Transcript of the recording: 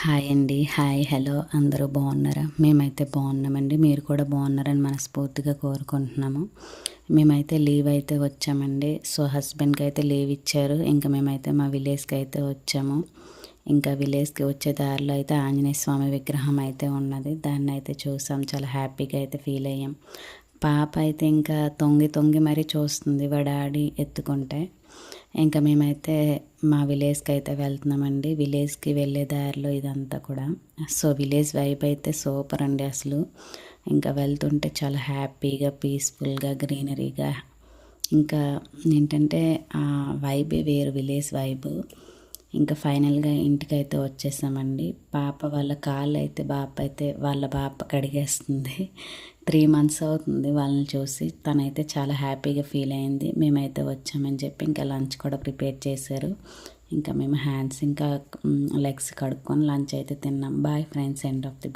Hi అండి. Hi hello. అందరూ బాగున్నారా? మేమైతే బాగున్నామండి. మీరు కూడా బాగున్నారని మనస్ఫూర్తిగా కోరుకుంటున్నాము. మేమైతే లీవ్ అయితే వచ్చామండి. సో హస్బెండ్కి అయితే లీవ్ ఇచ్చారు. ఇంకా మేమైతే మా విలేజ్కి అయితే వచ్చాము. ఇంకా విలేజ్కి వచ్చే దారిలో అయితే ఆంజనేయ స్వామి విగ్రహం అయితే ఉన్నది. దాన్ని అయితే చూసాం. చాలా హ్యాపీగా అయితే ఫీల్ అయ్యాం. పాప అయితే ఇంకా తొంగి తొంగి మరీ చూస్తుంది వాడాడి ఎత్తుకుంటే. ఇంకా మేమైతే మా విలేజ్కి అయితే వెళ్తున్నామండి. విలేజ్కి వెళ్ళే దారిలో ఇదంతా కూడా. సో విలేజ్ వైబ్ అయితే సూపర్ అండి అసలు. ఇంకా వెళ్తుంటే చాలా హ్యాపీగా పీస్ఫుల్గా గ్రీనరీగా. ఇంకా ఏంటంటే ఆ వైబే వేరు విలేజ్ వైబు. ఇంకా ఫైనల్గా ఇంటికైతే వచ్చేసామండి. పాప వాళ్ళ కాళ్ళు అయితే బాప అయితే వాళ్ళ బాప కడిగేస్తుంది. త్రీ మంత్స్ అవుతుంది వాళ్ళని చూసి. తనైతే చాలా హ్యాపీగా ఫీల్ అయింది. మేమైతే వచ్చామని చెప్పి ఇంకా లంచ్ కూడా ప్రిపేర్ చేశారు. ఇంకా మేము హ్యాండ్స్ ఇంకా లెగ్స్ కడుక్కొని లంచ్ అయితే తిన్నాం. Bye friends end of the blog.